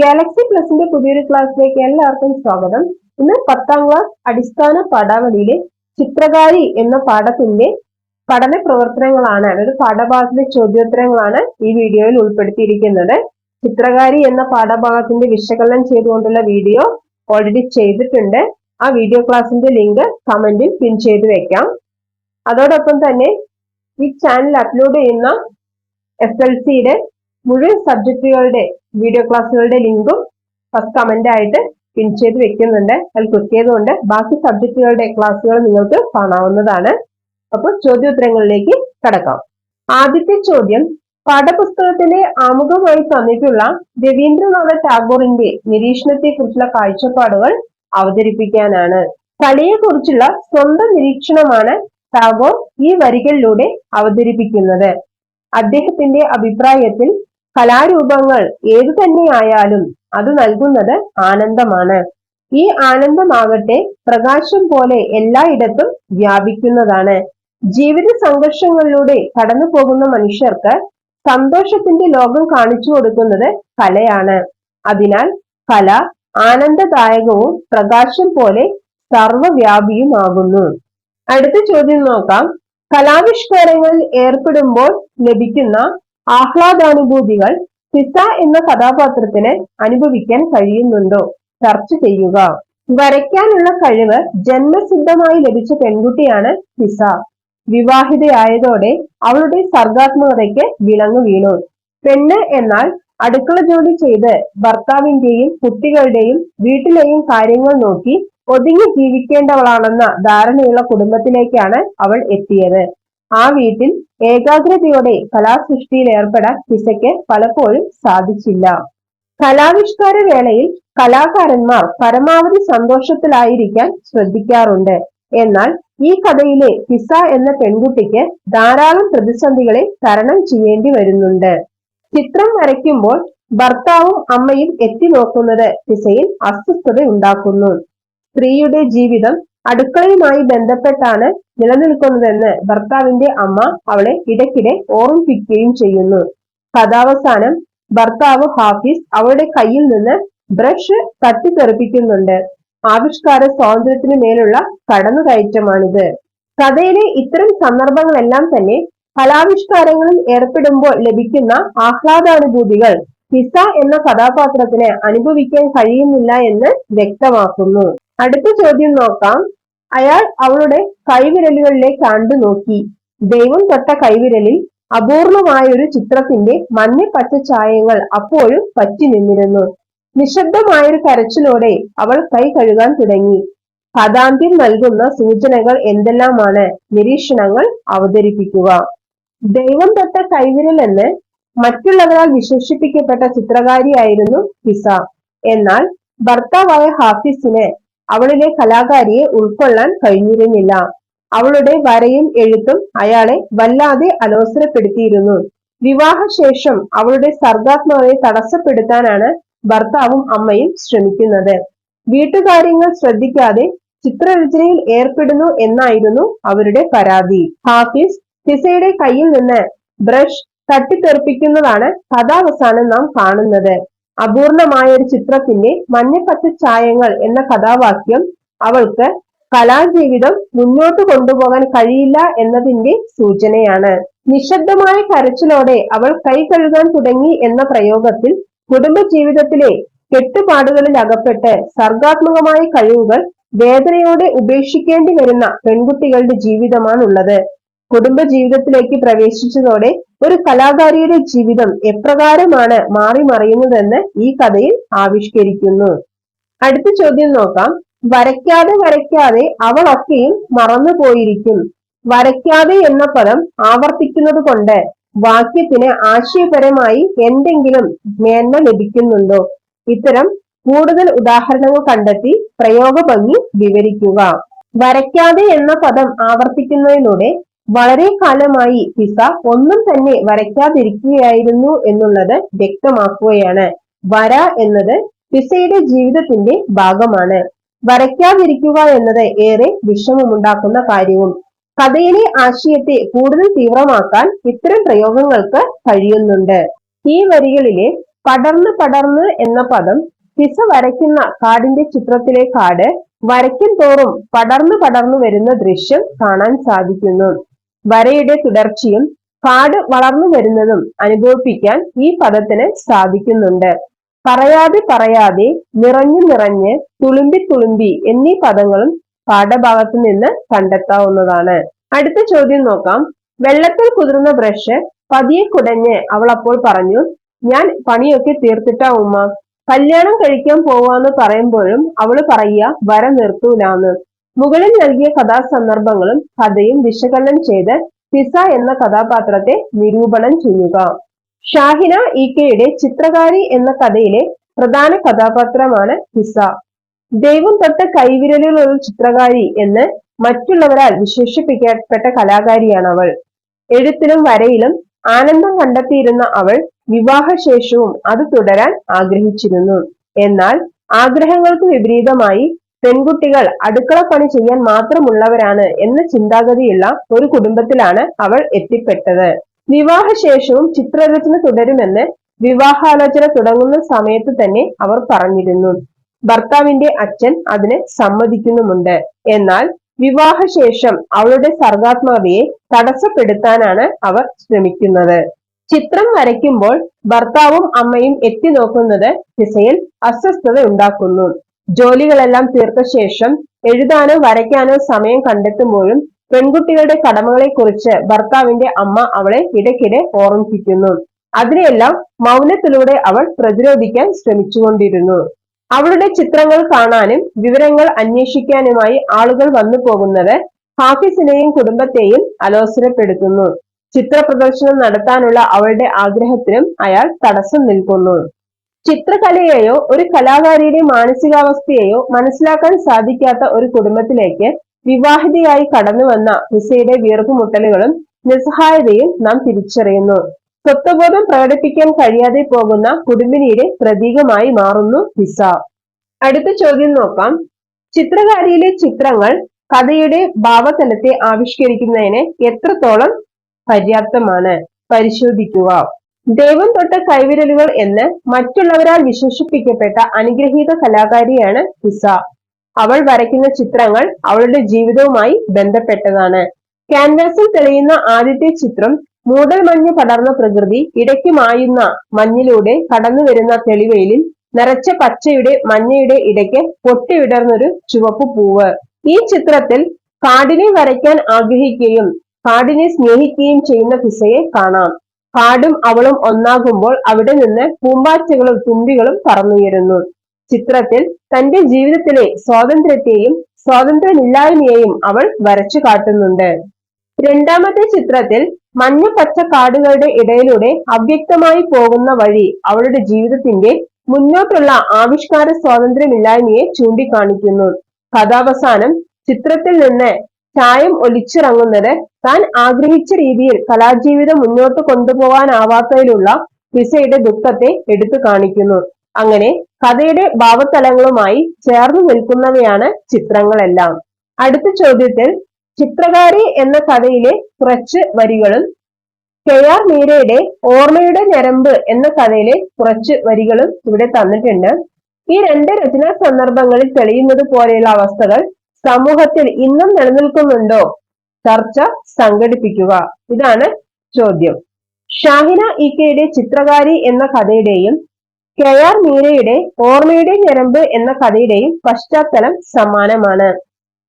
Galaxy പ്ലസിന്റെ പുതിയൊരു ക്ലാസ്സിലേക്ക് എല്ലാവർക്കും സ്വാഗതം. ഇന്ന് പത്താം ക്ലാസ് അടിസ്ഥാന പാഠാവലിയിലെ ചിത്രകാരി എന്ന പാഠത്തിന്റെ പഠന പ്രവർത്തനങ്ങളാണ് അതായത് പാഠഭാഗത്തിലെ ചോദ്യോത്തരങ്ങളാണ് ഈ വീഡിയോയിൽ ഉൾപ്പെടുത്തിയിരിക്കുന്നത്. ചിത്രകാരി എന്ന പാഠഭാഗത്തിന്റെ വിശകലനം ചെയ്തുകൊണ്ടുള്ള വീഡിയോ ഓൾറെഡി ചെയ്തിട്ടുണ്ട്. ആ വീഡിയോ ക്ലാസിന്റെ ലിങ്ക് കമന്റിൽ പിൻ ചെയ്ത് വെക്കാം. അതോടൊപ്പം തന്നെ ഈ ചാനൽ അപ്ലോഡ് ചെയ്യുന്ന എസ് എൽ സിയുടെ മുഴുവൻ സബ്ജക്റ്റുകളുടെ വീഡിയോ ക്ലാസ്സുകളുടെ ലിങ്കും ഫസ്റ്റ് കമന്റ് ആയിട്ട് പിൻ ചെയ്ത് വെക്കുന്നുണ്ട്. അതിൽ ക്ലിക്ക് ചെയ്തുകൊണ്ട് ബാക്കി സബ്ജക്റ്റുകളുടെ ക്ലാസ്സുകൾ നിങ്ങൾക്ക് കാണാവുന്നതാണ്. അപ്പോൾ ചോദ്യോത്തരങ്ങളിലേക്ക് കടക്കാം. ആദ്യത്തെ ചോദ്യം പാഠപുസ്തകത്തിലെ ആമുഖമായി തന്നിട്ടുള്ള രവീന്ദ്രനാഥ ടാഗോറിന്റെ നിരീക്ഷണത്തെ കുറിച്ചുള്ള കാഴ്ചപ്പാടുകൾ അവതരിപ്പിക്കാനാണ്. കലയെക്കുറിച്ചുള്ള സ്വന്തം നിരീക്ഷണമാണ് ടാഗോർ ഈ വരികളിലൂടെ അവതരിപ്പിക്കുന്നത്. അദ്ദേഹത്തിന്റെ അഭിപ്രായത്തിൽ കലാരൂപങ്ങൾ ഏതു തന്നെയായാലും അത് നൽകുന്നത് ആനന്ദമാണ്. ഈ ആനന്ദമാകട്ടെ പ്രകാശം പോലെ എല്ലായിടത്തും വ്യാപിക്കുന്നതാണ്. ജീവിത സംഘർഷങ്ങളിലൂടെ കടന്നു പോകുന്ന മനുഷ്യർക്ക് സന്തോഷത്തിന്റെ ലോകം കാണിച്ചു കൊടുക്കുന്നത് കലയാണ്. അതിനാൽ കല ആനന്ദദായകവും പ്രകാശം പോലെ സർവവ്യാപിയുമാകുന്നു. അടുത്ത ചോദ്യം നോക്കാം. കലാവിഷ്കാരങ്ങളിൽ ഏർപ്പെടുമ്പോൾ ലഭിക്കുന്ന ആഹ്ലാദാനുഭൂതികൾ സിസ എന്ന കഥാപാത്രത്തിന് അനുഭവിക്കാൻ കഴിയുന്നുണ്ടോ? ചർച്ച ചെയ്യുക. വരയ്ക്കാനുള്ള കഴിവ് ജന്മസിദ്ധമായി ലഭിച്ച പെൺകുട്ടിയാണ് സിസ വിവാഹിതയായതോടെ അവളുടെ സർഗാത്മകതയ്ക്ക് വിളങ്ങ് വീണു. പെണ്ണ് എന്നാൽ അടുക്കള ജോലി ചെയ്ത് ഭർത്താവിന്റെയും കുട്ടികളുടെയും വീട്ടിലെയും കാര്യങ്ങൾ നോക്കി ഒതുങ്ങി ജീവിക്കേണ്ടവളാണെന്ന ധാരണയുള്ള കുടുംബത്തിലേക്കാണ് അവൾ എത്തിയത്. ആ വീട്ടിൽ ഏകാഗ്രതയോടെ കലാസൃഷ്ടിയിൽ ഏർപ്പെടാൻ പിസയ്ക്ക് പലപ്പോഴും സാധിച്ചില്ല. കലാവിഷ്കാര വേളയിൽ കലാകാരന്മാർ പരമാവധി സന്തോഷത്തിലായിരിക്കാൻ ശ്രദ്ധിക്കാറുണ്ട്. എന്നാൽ ഈ കഥയിലെ പിസ എന്ന പെൺകുട്ടിക്ക് ധാരാളം പ്രതിസന്ധികളെ തരണം ചെയ്യേണ്ടി വരുന്നുണ്ട്. ചിത്രം വരയ്ക്കുമ്പോൾ ഭർത്താവും അമ്മയും എത്തി നോക്കുന്നത് പിസയിൽ അസ്വസ്ഥത ഉണ്ടാക്കുന്നു സ്ത്രീയുടെ ജീവിതം അടുക്കളയുമായി ബന്ധപ്പെട്ടാണ് നിലനിൽക്കുന്നതെന്ന് ഭർത്താവിന്റെ അമ്മ അവളെ ഇടയ്ക്കിടെ ഓർമ്മിപ്പിക്കുകയും ചെയ്യുന്നു. കഥാവസാനം ഭർത്താവ് ഹാഫിസ് അവളുടെ കയ്യിൽ നിന്ന് ബ്രഷ് തട്ടിത്തെറിപ്പിക്കുന്നുണ്ട്. ആവിഷ്കാര സ്വാതന്ത്ര്യത്തിന് മേലുള്ള കടന്നുകയറ്റമാണിത്. കഥയിലെ ഇത്തരം സന്ദർഭങ്ങളെല്ലാം തന്നെ കലാവിഷ്കാരങ്ങളിൽ ഏർപ്പെടുമ്പോൾ ലഭിക്കുന്ന ആഹ്ലാദാനുഭൂതികൾ പിസ എന്ന കഥാപാത്രത്തിന് അനുഭവിക്കാൻ കഴിയുന്നില്ല എന്ന് വ്യക്തമാക്കുന്നു. അടുത്ത ചോദ്യം നോക്കാം. അയാൾ അവളുടെ കൈവിരലുകളിലേക്ക് കണ്ടു നോക്കി. ദൈവം തൊട്ട കൈവിരലിൽ അപൂർണമായ ഒരു ചിത്രത്തിന്റെ മഞ്ഞ പച്ച ചായങ്ങൾ അപ്പോഴും പറ്റി നിന്നിരുന്നു. നിശബ്ദമായൊരു കരച്ചിലോടെ അവൾ കൈ കഴുകാൻ തുടങ്ങി. കഥാന്ത്യം നൽകുന്ന സൂചനകൾ എന്തെല്ലാമാണ്? നിരീക്ഷണങ്ങൾ അവതരിപ്പിക്കുക. ദൈവം തൊട്ട കൈവിരൽ എന്ന് മറ്റുള്ളവരാൽ വിശേഷിപ്പിക്കപ്പെട്ട ചിത്രകാരിയായിരുന്നു പിസ. എന്നാൽ ഭർത്താവായ ഹാഫിസിന് അവളിലെ കലാകാരിയെ ഉൾക്കൊള്ളാൻ കഴിഞ്ഞിരുന്നില്ല. അവളുടെ വരയും എഴുത്തും അയാളെ വല്ലാതെ അലോസരപ്പെടുത്തിയിരുന്നു. വിവാഹശേഷം അവളുടെ സർഗാത്മകതയെ തടസ്സപ്പെടുത്താനാണ് ഭർത്താവും അമ്മയും ശ്രമിക്കുന്നത്. വീട്ടുകാര്യങ്ങൾ ശ്രദ്ധിക്കാതെ ചിത്രരചനയിൽ ഏർപ്പെടുന്നു എന്നായിരുന്നു അവരുടെ പരാതി. ഹാഫിസ് ഹിസയുടെ കയ്യിൽ നിന്ന് ബ്രഷ് തട്ടിത്തെറിപ്പിക്കുന്നതാണ് കഥാവസാനം നാം കാണുന്നത്. അപൂർണമായ ഒരു ചിത്രത്തിന്റെ മഞ്ഞപ്പച്ച ചായങ്ങൾ എന്ന കഥാവാക്യം അവൾക്ക് കലാജീവിതം മുന്നോട്ട് കൊണ്ടുപോകാൻ കഴിയില്ല എന്നതിന്റെ സൂചനയാണ്. നിശബ്ദമായ കരച്ചിലോടെ അവൾ കൈ കഴുകാൻ തുടങ്ങി എന്ന പ്രയോഗത്തിൽ കുടുംബജീവിതത്തിലെ കെട്ടുപാടുകളിൽ അകപ്പെട്ട് സർഗാത്മകമായ കഴിവുകൾ വേദനയോടെ ഉപേക്ഷിക്കേണ്ടി വരുന്ന പെൺകുട്ടികളുടെ ജീവിതമാണുള്ളത്. കുടുംബ ജീവിതത്തിലേക്ക് പ്രവേശിച്ചതോടെ ഒരു കലാകാരിയുടെ ജീവിതം എപ്രകാരമാണ് മാറി മറിയുന്നതെന്ന് ഈ കഥയിൽ ആവിഷ്കരിക്കുന്നു. അടുത്ത ചോദ്യം നോക്കാം. വരയ്ക്കാതെ വരയ്ക്കാതെ അവളൊക്കെയും മറന്നുപോയിരിക്കും വരയ്ക്കാതെ എന്ന പദം ആവർത്തിക്കുന്നത് കൊണ്ട് വാക്യത്തിന് ആശയപരമായി എന്തെങ്കിലും മേന്മ ലഭിക്കുന്നുണ്ടോ? ഇത്തരം കൂടുതൽ ഉദാഹരണങ്ങൾ കണ്ടെത്തി പ്രയോഗ ഭംഗി വിവരിക്കുക. വരയ്ക്കാതെ എന്ന പദം ആവർത്തിക്കുന്നതിലൂടെ വളരെ കാലമായി പിസ ഒന്നും തന്നെ വരയ്ക്കാതിരിക്കുകയായിരുന്നു എന്നുള്ളത് വ്യക്തമാക്കുകയാണ്. വര എന്നത് പിസയുടെ ജീവിതത്തിന്റെ ഭാഗമാണ്. വരയ്ക്കാതിരിക്കുക എന്നത് ഏറെ വിഷമമുണ്ടാക്കുന്ന കാര്യവും കഥയിലെ ആശയത്തെ കൂടുതൽ തീവ്രമാക്കാൻ ഇത്തരം പ്രയോഗങ്ങൾക്ക് കഴിയുന്നുണ്ട്. ഈ വരികളിലെ പടർന്ന് പടർന്ന് എന്ന പദം പിസ വരയ്ക്കുന്ന കാടിന്റെ ചിത്രത്തിലെ കാട് വരയ്ക്കും തോറും പടർന്നു പടർന്നു വരുന്ന ദൃശ്യം കാണാൻ സാധിക്കുന്നു. വരയുടെ തുടർച്ചയും കാട് വളർന്നു വരുന്നതും അനുഭവിപ്പിക്കാൻ ഈ പദത്തിന് സാധിക്കുന്നുണ്ട്. പറയാതെ പറയാതെ നിറഞ്ഞു നിറഞ്ഞ് തുളുമ്പി തുളുമ്പി എന്നീ പദങ്ങളും പാഠഭാഗത്ത് നിന്ന് കണ്ടെത്താവുന്നതാണ്. അടുത്ത ചോദ്യം നോക്കാം. വെള്ളത്തിൽ കുതിർന്ന ബ്രഷ് പതിയെ കുടഞ്ഞ് അവൾ അപ്പോൾ പറഞ്ഞു ഞാൻ പണിയൊക്കെ തീർത്തിട്ടാ ഉമ്മ. കല്യാണം കഴിക്കാൻ പോവാന്ന് പറയുമ്പോഴും അവൾ പറയുക വര നിർത്തൂലാന്ന്. മുകളിൽ നൽകിയ കഥാസന്ദർഭങ്ങളും കഥയും വിശകലനം ചെയ്ത് പിസ എന്ന കഥാപാത്രത്തെ നിരൂപണം ചെയ്യുക. ഷാഹിന ഇ കെയുടെ ചിത്രകാരി എന്ന കഥയിലെ പ്രധാന കഥാപാത്രമാണ് പിസ. ദൈവം തൊട്ട കൈവിരലുകളുള്ള ചിത്രകാരി എന്ന് മറ്റുള്ളവരാൽ വിശേഷിപ്പിക്കപ്പെട്ട കലാകാരിയാണ് അവൾ എഴുത്തിലും വരയിലും ആനന്ദം കണ്ടെത്തിയിരുന്ന അവൾ വിവാഹശേഷവും അത് തുടരാൻ ആഗ്രഹിച്ചിരുന്നു. എന്നാൽ ആഗ്രഹങ്ങൾക്ക് വിപരീതമായി പെൺകുട്ടികൾ അടുക്കള പണി ചെയ്യാൻ മാത്രമുള്ളവരാണ് എന്ന ചിന്താഗതിയുള്ള ഒരു കുടുംബത്തിലാണ് അവൾ എത്തിപ്പെട്ടത്. വിവാഹശേഷവും ചിത്രരചന തുടരുമെന്ന് വിവാഹാലോചന തുടങ്ങുന്ന സമയത്ത് തന്നെ അവർ പറഞ്ഞിരുന്നു. ഭർത്താവിന്റെ അച്ഛൻ അതിന് സമ്മതിക്കുന്നുമുണ്ട്. എന്നാൽ വിവാഹശേഷം അവളുടെ സർഗാത്മകതയെ തടസ്സപ്പെടുത്താനാണ് അവർ ശ്രമിക്കുന്നത്. ചിത്രം വരയ്ക്കുമ്പോൾ ഭർത്താവും അമ്മയും എത്തി നോക്കുന്നത് ഹിസയിൽ അസ്വസ്ഥത ഉണ്ടാക്കുന്നു ജോലികളെല്ലാം തീർത്ത ശേഷം എഴുതാനോ വരയ്ക്കാനോ സമയം കണ്ടെത്തുമ്പോഴും പെൺകുട്ടികളുടെ കടമകളെക്കുറിച്ച് ഭർത്താവിന്റെ അമ്മ അവളെ ഇടയ്ക്കിടെ ഓർമ്മിപ്പിക്കുന്നു. അതിനെയെല്ലാം മൗനത്തിലൂടെ അവൾ പ്രതിരോധിക്കാൻ ശ്രമിച്ചുകൊണ്ടിരുന്നു. അവളുടെ ചിത്രങ്ങൾ കാണാനും വിവരങ്ങൾ അന്വേഷിക്കാനുമായി ആളുകൾ വന്നു പോകുന്നത് ഹാഫിസിനെയും കുടുംബത്തെയും അലോസരപ്പെടുത്തുന്നു. ചിത്ര പ്രദർശനം നടത്താനുള്ള അവളുടെ ആഗ്രഹത്തിനും അയാൾ തടസ്സം നിൽക്കുന്നു. ചിത്രകലയെയോ ഒരു കലാകാരിയുടെ മാനസികാവസ്ഥയെയോ മനസ്സിലാക്കാൻ സാധിക്കാത്ത ഒരു കുടുംബത്തിലേക്ക് വിവാഹിതയായി കടന്നു വന്ന ഹിസയുടെ വീർപ്പുമുട്ടലുകളും നിസ്സഹായതയും നാം തിരിച്ചറിയുന്നു. സ്വത്വബോധം പ്രകടിപ്പിക്കാൻ കഴിയാതെ പോകുന്ന കുടുംബിനിയുടെ പ്രതീകമായി മാറുന്നു ഹിസ അടുത്ത ചോദ്യം നോക്കാം. ചിത്രകാരിയിലെ ചിത്രങ്ങൾ കഥയുടെ ഭാവതലത്തെ ആവിഷ്കരിക്കുന്നതിന് എത്രത്തോളം പര്യാപ്തമാണ്? പരിശോധിക്കുക. ദൈവം തൊട്ട കൈവിരലുകൾ എന്ന് മറ്റുള്ളവരാൽ വിശേഷിപ്പിക്കപ്പെട്ട അനുഗ്രഹീത കലാകാരിയാണ് ഹിസ. അവൾ വരയ്ക്കുന്ന ചിത്രങ്ങൾ അവളുടെ ജീവിതവുമായി ബന്ധപ്പെട്ടതാണ്. ക്യാൻവാസിൽ തെളിയുന്ന ആദ്യത്തെ ചിത്രം മൂടൽ മഞ്ഞ് പടർന്ന പ്രകൃതി ഇടയ്ക്ക് മായുന്ന മഞ്ഞിലൂടെ കടന്നു വരുന്ന തെളിവെയിലിൽ നിറച്ച പച്ചയുടെ മഞ്ഞയുടെ ഇടയ്ക്ക് പൊട്ടിവിടർന്നൊരു ചുവപ്പ് പൂവ്. ഈ ചിത്രത്തിൽ കാടിനെ വരയ്ക്കാൻ ആഗ്രഹിക്കുകയും കാടിനെ സ്നേഹിക്കുകയും ചെയ്യുന്ന ഫിസയെ കാണാം. കാടും അവളും ഒന്നാകുമ്പോൾ അവിടെ നിന്ന് പൂമ്പാറ്റകളും തുമ്പികളും പറന്നുയരുന്നു. ചിത്രത്തിൽ തന്റെ ജീവിതത്തിലെ സ്വാതന്ത്ര്യത്തെയും സ്വാതന്ത്ര്യമില്ലായ്മയെയും അവൾ വരച്ചു കാട്ടുന്നുണ്ട്. രണ്ടാമത്തെ ചിത്രത്തിൽ മഞ്ഞ പച്ച കാടുകളുടെ ഇടയിലൂടെ അവ്യക്തമായി പോകുന്ന വഴി അവളുടെ ജീവിതത്തിന്റെ മുന്നോട്ടുള്ള ആവിഷ്കാര സ്വാതന്ത്ര്യമില്ലായ്മയെ ചൂണ്ടിക്കാണിക്കുന്നു. കഥാവസാനം ചിത്രത്തിൽ നിന്ന് ചായം ഒലിച്ചിറങ്ങുന്നത് താൻ ആഗ്രഹിച്ച രീതിയിൽ കലാജീവിതം മുന്നോട്ട് കൊണ്ടുപോകാനാവാത്തതിലുള്ള പിസയുടെ ദുഃഖത്തെ എടുത്തു കാണിക്കുന്നു. അങ്ങനെ കഥയുടെ ഭാവതലങ്ങളുമായി ചേർന്നു നിൽക്കുന്നവയാണ് ചിത്രങ്ങളെല്ലാം. അടുത്ത ചോദ്യത്തിൽ ചിത്രകാരി എന്ന കഥയിലെ കുറച്ച് വരികളും കെ ആർ മീരയുടെ ഓർമ്മയുടെ ഞരമ്പ് എന്ന കഥയിലെ കുറച്ച് വരികളും ഇവിടെ തന്നിട്ടുണ്ട്. ഈ രണ്ട് രചനാ സന്ദർഭങ്ങളിൽ തെളിയുന്നത് പോലെയുള്ള അവസ്ഥകൾ സമൂഹത്തിൽ ഇന്നും നിലനിൽക്കുന്നുണ്ടോ? ചർച്ച സംഘടിപ്പിക്കുക. ഇതാണ് ചോദ്യം. ഷാഹിന ഇക്കയുടെ ചിത്രകാരി എന്ന കഥയുടെയും കെ ആർ മീരയുടെ ഓർമ്മയുടെ ഞരമ്പ് എന്ന കഥയുടെയും പശ്ചാത്തലം സമാനമാണ്.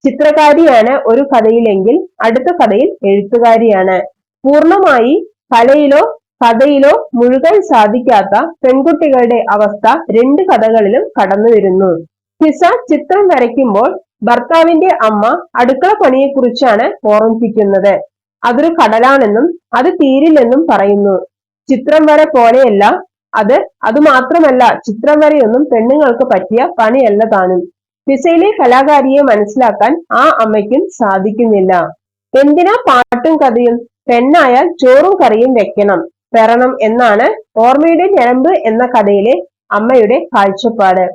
ചിത്രകാരിയാണ് ഒരു കഥയിലെങ്കിൽ അടുത്ത കഥയിൽ എഴുത്തുകാരിയാണ്. പൂർണമായി കലയിലോ കഥയിലോ മുഴുകാൻ സാധിക്കാത്ത പെൺകുട്ടികളുടെ അവസ്ഥ രണ്ട് കഥകളിലും കടന്നു വരുന്നു ഹിസ ചിത്രം വരയ്ക്കുമ്പോൾ ഭർത്താവിന്റെ അമ്മ അടുക്കള പണിയെക്കുറിച്ചാണ് ഓർമ്മിപ്പിക്കുന്നത്. അതൊരു കടലാണെന്നും അത് തീരില്ലെന്നും പറയുന്നു. ചിത്രം വര പോലെയല്ല അത്. അതുമാത്രമല്ല ചിത്രം വരെയൊന്നും പെണ്ണുങ്ങൾക്ക് പറ്റിയ പണിയല്ല താനും. പിസയിലെ കലാകാരിയെ മനസ്സിലാക്കാൻ ആ അമ്മയ്ക്കും സാധിക്കുന്നില്ല. എന്തിനാ പാട്ടും കഥയും പെണ്ണായാൽ ചോറും കറിയും വെക്കണം പെറണം എന്നാണ് ഓർമ്മയുടെ ഞരമ്പ് എന്ന കഥയിലെ അമ്മയുടെ കാഴ്ചപ്പാട്.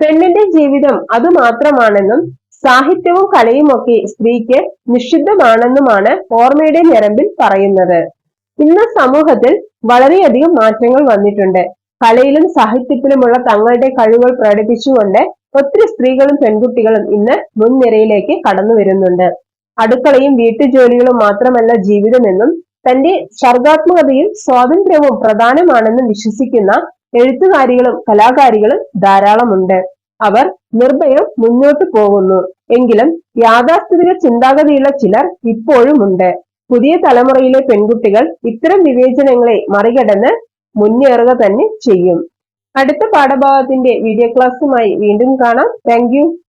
പെണ്ണിന്റെ ജീവിതം അതുമാത്രമാണെന്നും സാഹിത്യവും കലയും ഒക്കെ സ്ത്രീക്ക് നിഷിദ്ധമാണെന്നുമാണ് ഓർമ്മയുടെ ഞരമ്പിൽ പറയുന്നത്. ഇന്ന് സമൂഹത്തിൽ വളരെയധികം മാറ്റങ്ങൾ വന്നിട്ടുണ്ട്. കലയിലും സാഹിത്യത്തിലുമുള്ള തങ്ങളുടെ കഴിവുകൾ പ്രകടിപ്പിച്ചുകൊണ്ട് ഒത്തിരി സ്ത്രീകളും പെൺകുട്ടികളും ഇന്ന് മുൻനിരയിലേക്ക് കടന്നു വരുന്നുണ്ട്. അടുക്കളയും വീട്ടുജോലികളും മാത്രമല്ല ജീവിതമെന്നും തന്റെ സർഗാത്മകതയും സ്വാതന്ത്ര്യവും പ്രധാനമാണെന്നും വിശ്വസിക്കുന്ന എഴുത്തുകാരികളും കലാകാരികളും ധാരാളമുണ്ട്. അവർ നിർഭയം മുന്നോട്ടു പോകുന്നു. എങ്കിലും യാഥാസ്ഥിതിക ചിന്താഗതിയുള്ള ചിലർ ഇപ്പോഴും ഉണ്ട്. പുതിയ തലമുറയിലെ പെൺകുട്ടികൾ ഇത്തരം വിവേചനങ്ങളെ മറികടന്ന് മുന്നേറുക തന്നെ ചെയ്യും. അടുത്ത പാഠഭാഗത്തിന്റെ വീഡിയോ ക്ലാസ്സുമായി വീണ്ടും കാണാം. താങ്ക്